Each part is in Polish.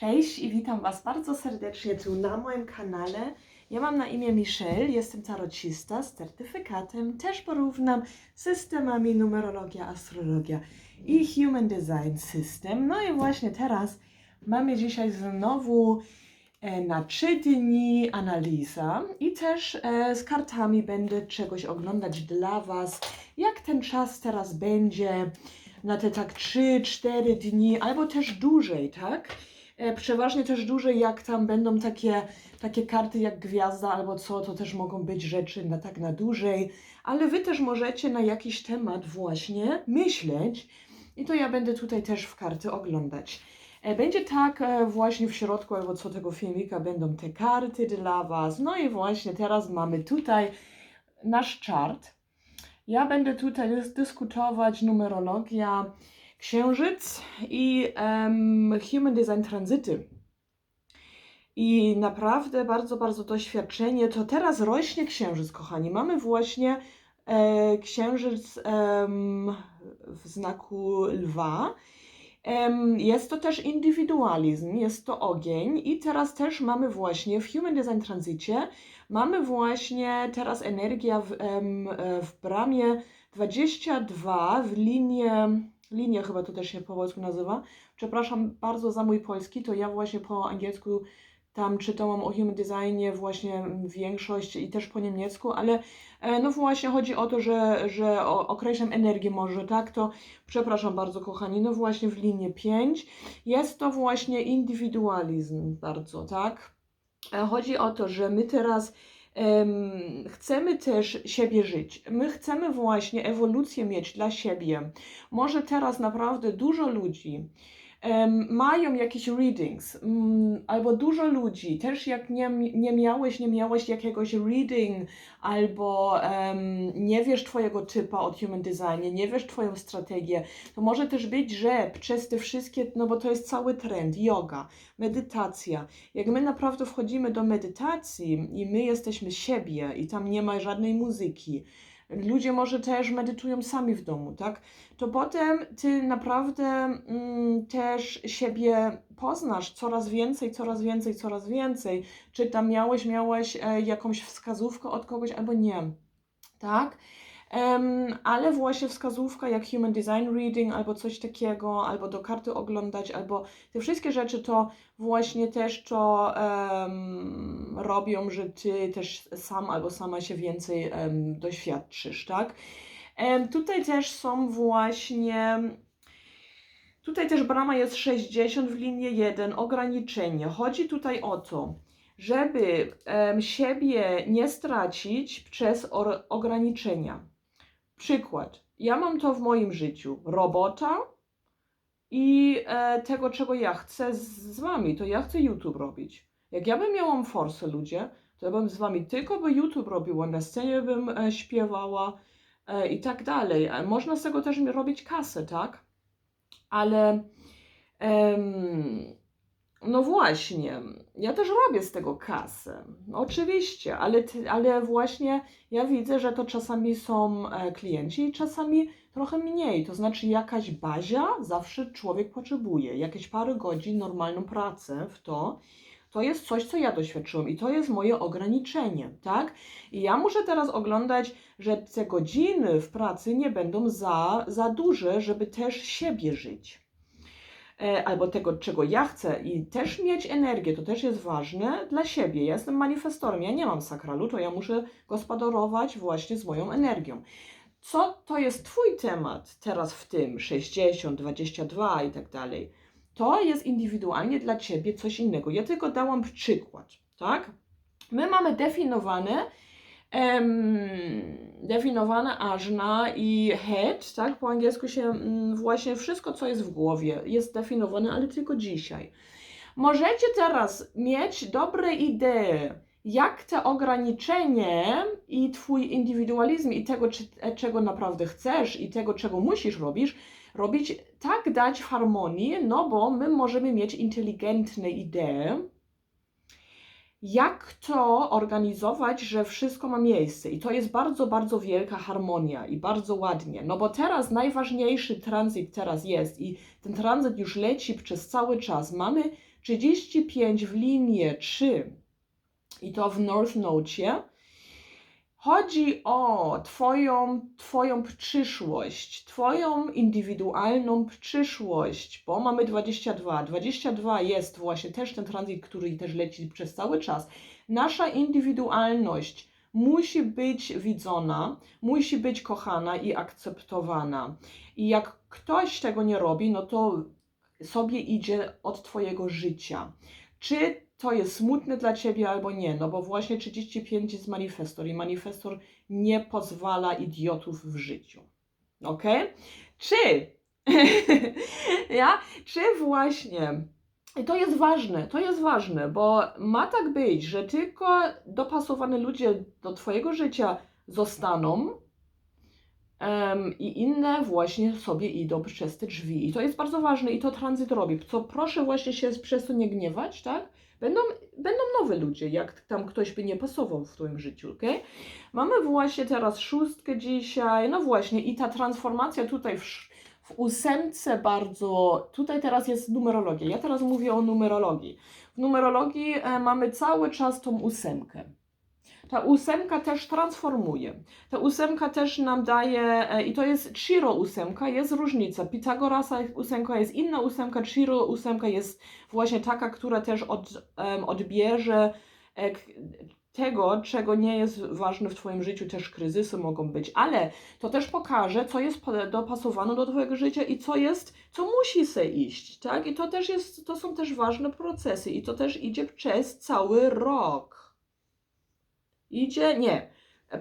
Cześć i witam Was bardzo serdecznie tu na moim kanale. Ja mam na imię Michelle, jestem tarocista z certyfikatem. Też porównam systemami numerologia, astrologia i human design system. No i właśnie teraz mamy dzisiaj znowu e, na trzy dni analiza i też e, z kartami będę czegoś oglądać dla Was, jak ten czas teraz będzie na te tak 3-4 dni, albo też dłużej, tak? E, Przeważnie też dłużej, jak tam będą takie, takie karty jak gwiazda albo co, to też mogą być rzeczy na tak na dłużej, ale Wy też możecie na jakiś temat właśnie myśleć i to ja będę tutaj też w karty oglądać. E, Będzie tak e, właśnie w środku albo co tego filmika będą te karty dla Was. No i właśnie teraz mamy tutaj nasz chart. Ja będę tutaj dys- dyskutować numerologia, księżyc i em, human design tranzyty. I naprawdę bardzo, bardzo doświadczenie. To teraz rośnie księżyc, kochani. Mamy właśnie e, księżyc w znaku lwa. Jest to też indywidualizm, jest to ogień i teraz też mamy właśnie w Human Design Transicie, mamy właśnie teraz energia w, w bramie 22 w linię, linia chyba to też się po polsku nazywa, przepraszam bardzo za mój polski, to ja właśnie po angielsku tam czytałam o Human Designie właśnie większość i też po niemiecku, ale e, no właśnie chodzi o to, że, że określam energię może, tak, to Przepraszam bardzo, kochani. No właśnie w linii 5 jest to właśnie indywidualizm bardzo, tak? E, Chodzi o to, że my teraz chcemy też siebie żyć. My chcemy właśnie ewolucję mieć dla siebie. Może teraz naprawdę dużo ludzi mają jakieś readings, mm, albo dużo ludzi, też jak nie, nie miałeś, nie miałeś jakiegoś reading, albo em, nie wiesz Twojego typa od Human Designie, nie wiesz Twoją strategię, to może też być, że przez te wszystkie, no bo to jest cały trend, yoga, medytacja. Jak my naprawdę wchodzimy do medytacji i my jesteśmy siebie i tam nie ma żadnej muzyki, ludzie może też medytują sami w domu, tak? To potem ty naprawdę mm, też siebie poznasz coraz więcej, coraz więcej, coraz więcej. Czy tam miałeś, miałeś e, jakąś wskazówkę od kogoś albo nie, tak? Em, ale właśnie wskazówka jak Human Design Reading albo coś takiego, albo do karty oglądać, albo te wszystkie rzeczy to właśnie też to em, robią, że ty też sam albo sama się więcej em, doświadczysz, tak? Em, tutaj też są właśnie. Tutaj też brama jest 60 w linii 1, ograniczenie. Chodzi tutaj o to, żeby em, siebie nie stracić przez ograniczenia. Przykład. Ja mam to w moim życiu. Robota i e, tego, czego ja chcę z, z wami. To ja chcę YouTube robić. Jak ja bym miała forsę, ludzie, to ja bym z wami tylko by YouTube robiła, na scenie bym e, śpiewała e, i tak dalej. E, Można z tego też robić kasę, tak? Ale em, no właśnie, ja też robię z tego kasę. Oczywiście, ale, ale właśnie ja widzę, że to czasami są e, klienci i czasami trochę mniej. To znaczy jakaś bazia zawsze człowiek potrzebuje. Jakieś parę godzin normalną pracę w to. To jest coś, co ja doświadczyłam i to jest moje ograniczenie, tak? I ja muszę teraz oglądać, że te godziny w pracy nie będą za, za duże, żeby też siebie żyć albo tego, czego ja chcę i też mieć energię, to też jest ważne dla siebie. Ja jestem manifestorem, ja nie mam sakralu, to ja muszę gospodarować właśnie z moją energią. Co to jest Twój temat teraz w tym 60, 22 i tak dalej? To jest indywidualnie dla Ciebie coś innego. Ja tylko dałam przykład, tak? My mamy definiowane definiowane ażna i head, tak? Po angielsku się mm, właśnie wszystko, co jest w głowie, jest definiowane, ale tylko dzisiaj. Możecie teraz mieć dobre idee, jak te ograniczenie i Twój indywidualizm i tego, e, czego naprawdę chcesz i tego, czego musisz robić, robić, tak dać w harmonii, no bo my możemy mieć inteligentne idee, jak to organizować, że wszystko ma miejsce. I to jest bardzo, bardzo wielka harmonia i bardzo ładnie. No bo teraz najważniejszy tranzyt teraz jest i ten tranzyt już leci przez cały czas. Mamy 35 w linię 3 i to w North Note. Chodzi o twoją, twoją przyszłość, Twoją indywidualną przyszłość, bo mamy 22. 22 jest właśnie też ten transit, który też leci przez cały czas. Nasza indywidualność musi być widzona, musi być kochana i akceptowana. I jak ktoś tego nie robi, no to sobie idzie od Twojego życia. Czy to jest smutne dla Ciebie albo nie? No bo właśnie 35 jest manifestor i manifestor nie pozwala idiotów w życiu. Ok? Czy, ja, czy właśnie, i to jest ważne, to jest ważne, bo ma tak być, że tylko dopasowane ludzie do Twojego życia zostaną, Em, I inne właśnie sobie idą przez te drzwi. I to jest bardzo ważne i to tranzyt robi. Co proszę właśnie się przez to nie gniewać, tak? Będą, będą nowe ludzie, jak tam ktoś by nie pasował w Twoim życiu, ok? Mamy właśnie teraz szóstkę dzisiaj, no właśnie i ta transformacja tutaj w, w ósemce bardzo, tutaj teraz jest numerologia. Ja teraz mówię o numerologii. W numerologii e, mamy cały czas tą ósemkę. Ta ósemka też transformuje. Ta ósemka też nam daje, e, i to jest Chiro ósemka, jest różnica. Pitagorasa ósemka jest inna ósemka, Chiro ósemka jest właśnie taka, która też od, em, odbierze e, tego, czego nie jest ważne w Twoim życiu, też kryzysy mogą być, ale to też pokaże, co jest dopasowane do Twojego życia i co jest, co musi se iść, tak? I to też jest, to są też ważne procesy i to też idzie przez cały rok. Idzie, nie,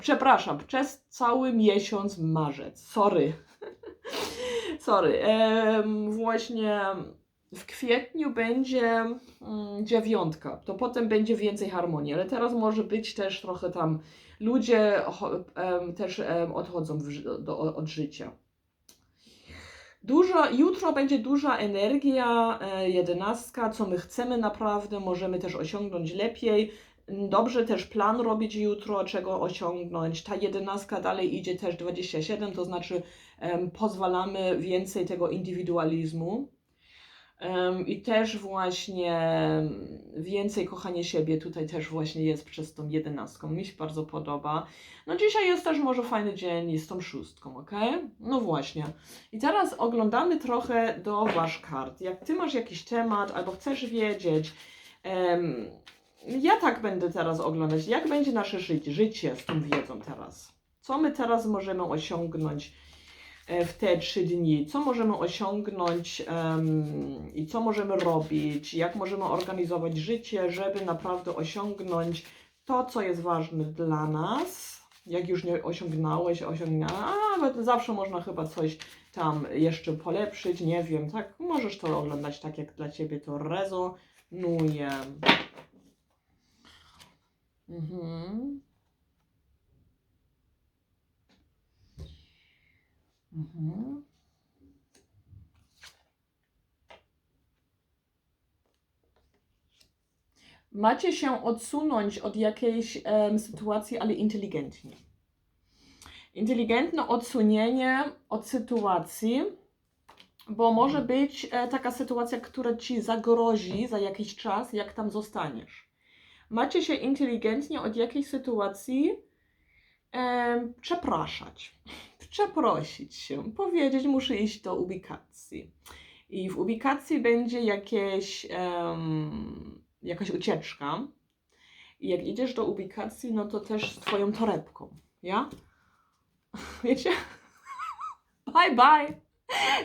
przepraszam, przez cały miesiąc marzec. Sorry. Sorry. Właśnie w kwietniu będzie mm, dziewiątka, to potem będzie więcej harmonii, ale teraz może być też trochę tam ludzie też odchodzą od życia. Dużo, jutro będzie duża energia, e, jedenastka, co my chcemy naprawdę, możemy też osiągnąć lepiej. Dobrze też plan robić jutro, czego osiągnąć. Ta jedenastka dalej idzie też 27, to znaczy em, pozwalamy więcej tego indywidualizmu. Em, I też właśnie więcej kochania siebie tutaj też właśnie jest przez tą jedenastką. Mi się bardzo podoba. No dzisiaj jest też może fajny dzień z tą szóstką, ok? No właśnie. I teraz oglądamy trochę do wasz kart. Jak ty masz jakiś temat albo chcesz wiedzieć, em, ja tak będę teraz oglądać, jak będzie nasze życie, życie z tą wiedzą teraz. Co my teraz możemy osiągnąć e, w te trzy dni? Co możemy osiągnąć em, i co możemy robić? Jak możemy organizować życie, żeby naprawdę osiągnąć to, co jest ważne dla nas? Jak już nie osiągnąłeś, osiągnęła, ale zawsze można chyba coś tam jeszcze polepszyć, nie wiem, tak? Możesz to oglądać tak, jak dla Ciebie to rezonuje. Mhm. Mhm. Macie się odsunąć od jakiejś em, sytuacji, ale inteligentnie. Inteligentne odsunięcie od sytuacji, bo może być e, taka sytuacja, która ci zagrozi za jakiś czas, jak tam zostaniesz. Macie się inteligentnie od jakiejś sytuacji em, przepraszać, przeprosić się, powiedzieć, muszę iść do ubikacji. I w ubikacji będzie jakieś, em, jakaś ucieczka. I jak idziesz do ubikacji, no to też z twoją torebką, ja? Wiecie? Bye bye!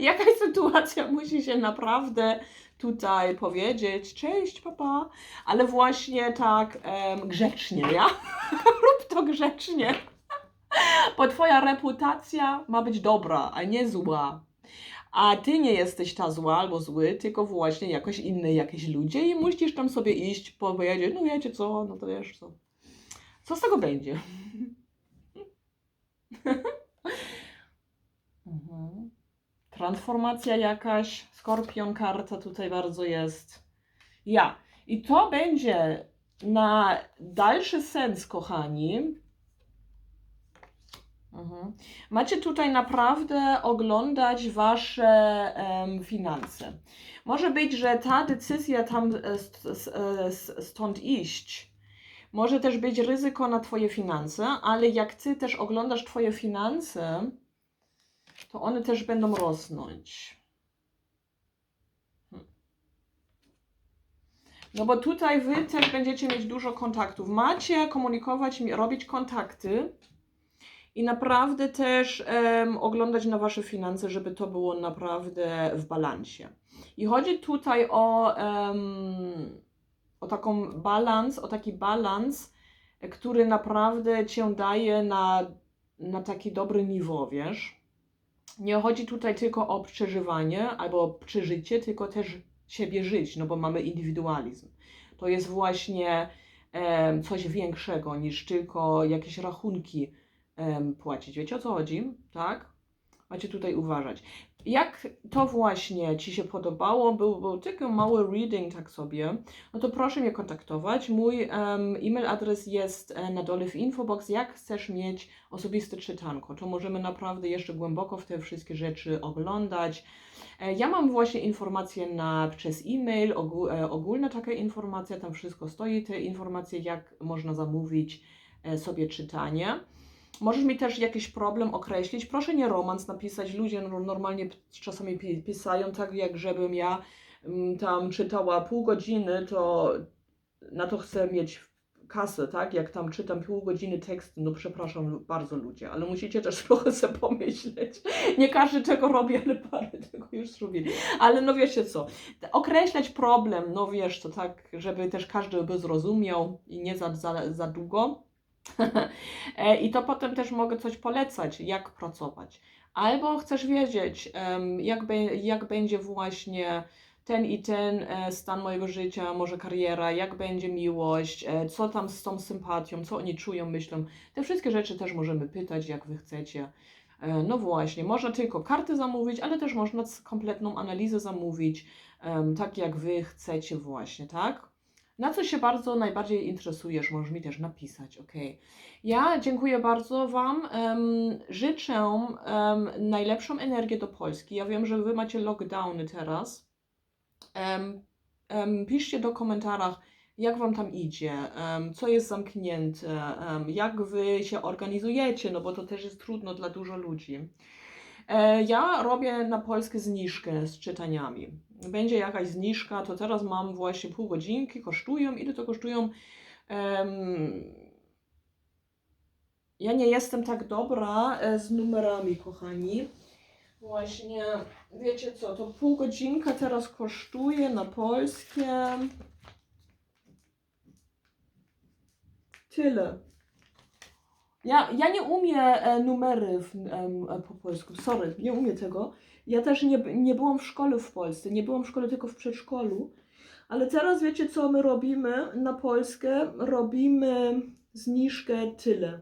Jakaś sytuacja musi się naprawdę tutaj powiedzieć, cześć papa, ale właśnie tak em, grzecznie, ja? Rób to grzecznie. Bo twoja reputacja ma być dobra, a nie zła. A ty nie jesteś ta zła albo zły, tylko właśnie jakoś inny, jakieś ludzie i musisz tam sobie iść, powiedzieć, no wiecie co, no to wiesz co. Co z tego będzie? Mhm. Transformacja jakaś, skorpion karta tutaj bardzo jest. Ja. I to będzie na dalszy sens, kochani. Mhm. Macie tutaj naprawdę oglądać wasze em, finanse. Może być, że ta decyzja tam e, e, s- stąd iść, może też być ryzyko na twoje finanse, ale jak ty też oglądasz twoje finanse, to one też będą rosnąć. Hmm. No bo tutaj wy też będziecie mieć dużo kontaktów. Macie komunikować, robić kontakty i naprawdę też em, oglądać na wasze finanse, żeby to było naprawdę w balansie. I chodzi tutaj o, em, o taką balans, o taki balans, który naprawdę cię daje na, na taki dobry niveau, wiesz? Nie chodzi tutaj tylko o przeżywanie albo przeżycie, tylko też siebie żyć, no bo mamy indywidualizm. To jest właśnie coś większego niż tylko jakieś rachunki płacić. Wiecie o co chodzi? Tak? Macie tutaj uważać. Jak to właśnie Ci się podobało, był, był tylko mały reading tak sobie, no to proszę mnie kontaktować. Mój em, e-mail adres jest e, na dole w infobox. Jak chcesz mieć osobiste czytanko, to możemy naprawdę jeszcze głęboko w te wszystkie rzeczy oglądać. E, Ja mam właśnie informacje na, przez e-mail, e, ogólna taka informacja, tam wszystko stoi, te informacje, jak można zamówić sobie czytanie. Możesz mi też jakiś problem określić. Proszę nie romans napisać. Ludzie no- normalnie czasami pi- pisają tak, jak żebym ja mm, tam czytała pół godziny, to na to chcę mieć kasę, tak? Jak tam czytam pół godziny tekstu, no przepraszam bardzo ludzie, ale musicie też trochę sobie pomyśleć. Nie każdy tego robi, ale parę tego już zrobili. Ale no wiecie co, określać problem, no wiesz to tak, żeby też każdy by zrozumiał i nie za, za, za długo. E, I to potem też mogę coś polecać, jak pracować. Albo chcesz wiedzieć, jak, be, jak będzie właśnie ten i ten e, stan mojego życia, może kariera, jak będzie miłość, e, co tam z tą sympatią, co oni czują, myślą. Te wszystkie rzeczy też możemy pytać, jak wy chcecie. No właśnie, można tylko karty zamówić, ale też można kompletną analizę zamówić, tak jak wy chcecie właśnie, tak? Na co się bardzo najbardziej interesujesz, możesz mi też napisać, ok? Ja dziękuję bardzo Wam. em, życzę em, najlepszą energię do Polski. Ja wiem, że Wy macie lockdowny teraz. Em, em, piszcie do komentarzach, jak Wam tam idzie, em, co jest zamknięte, em, jak Wy się organizujecie, no bo to też jest trudno dla dużo ludzi. E, Ja robię na Polskę zniżkę z czytaniami. Będzie jakaś zniżka, to teraz mam właśnie pół godzinki, kosztują. Ile to kosztują? Em, ja nie jestem tak dobra e, z numerami, kochani. Właśnie, wiecie co, to pół godzinka teraz kosztuje na polskie. Tyle. Ja, ja nie umiem e, numery w, e, po polsku, sorry, nie umiem tego. Ja też nie, nie byłam w szkole w Polsce, nie byłam w szkole tylko w przedszkolu. Ale teraz wiecie co my robimy na Polskę? Robimy zniżkę tyle.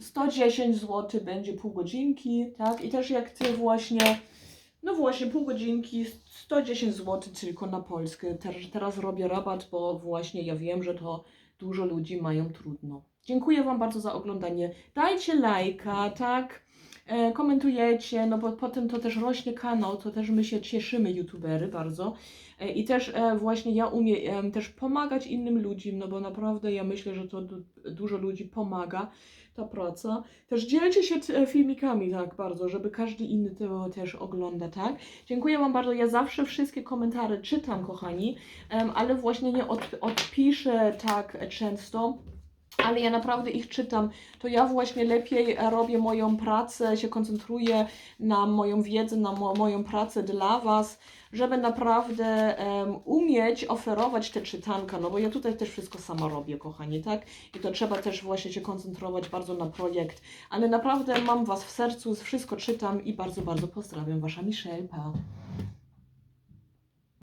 110 zł będzie pół godzinki, tak? I też jak ty właśnie, no właśnie pół godzinki, 110 zł tylko na Polskę. Teraz, teraz robię rabat, bo właśnie ja wiem, że to dużo ludzi mają trudno. Dziękuję Wam bardzo za oglądanie. Dajcie lajka, tak? E, komentujecie, no bo potem to też rośnie kanał, to też my się cieszymy, youtubery, bardzo. E, I też e, właśnie ja umiem też pomagać innym ludziom, no bo naprawdę ja myślę, że to du- dużo ludzi pomaga ta praca. Też dzielcie się filmikami tak bardzo, żeby każdy inny to też ogląda, tak? Dziękuję Wam bardzo. Ja zawsze wszystkie komentarze czytam, kochani, ale właśnie nie od, odpiszę tak często. Ale ja naprawdę ich czytam, to ja właśnie lepiej robię moją pracę, się koncentruję na moją wiedzę, na mo moją pracę dla Was, żeby naprawdę em, umieć oferować te czytanka, no bo ja tutaj też wszystko sama robię, kochani, tak? I to trzeba też właśnie się koncentrować bardzo na projekt, ale naprawdę mam Was w sercu, wszystko czytam i bardzo, bardzo pozdrawiam. Wasza Michelle, pa!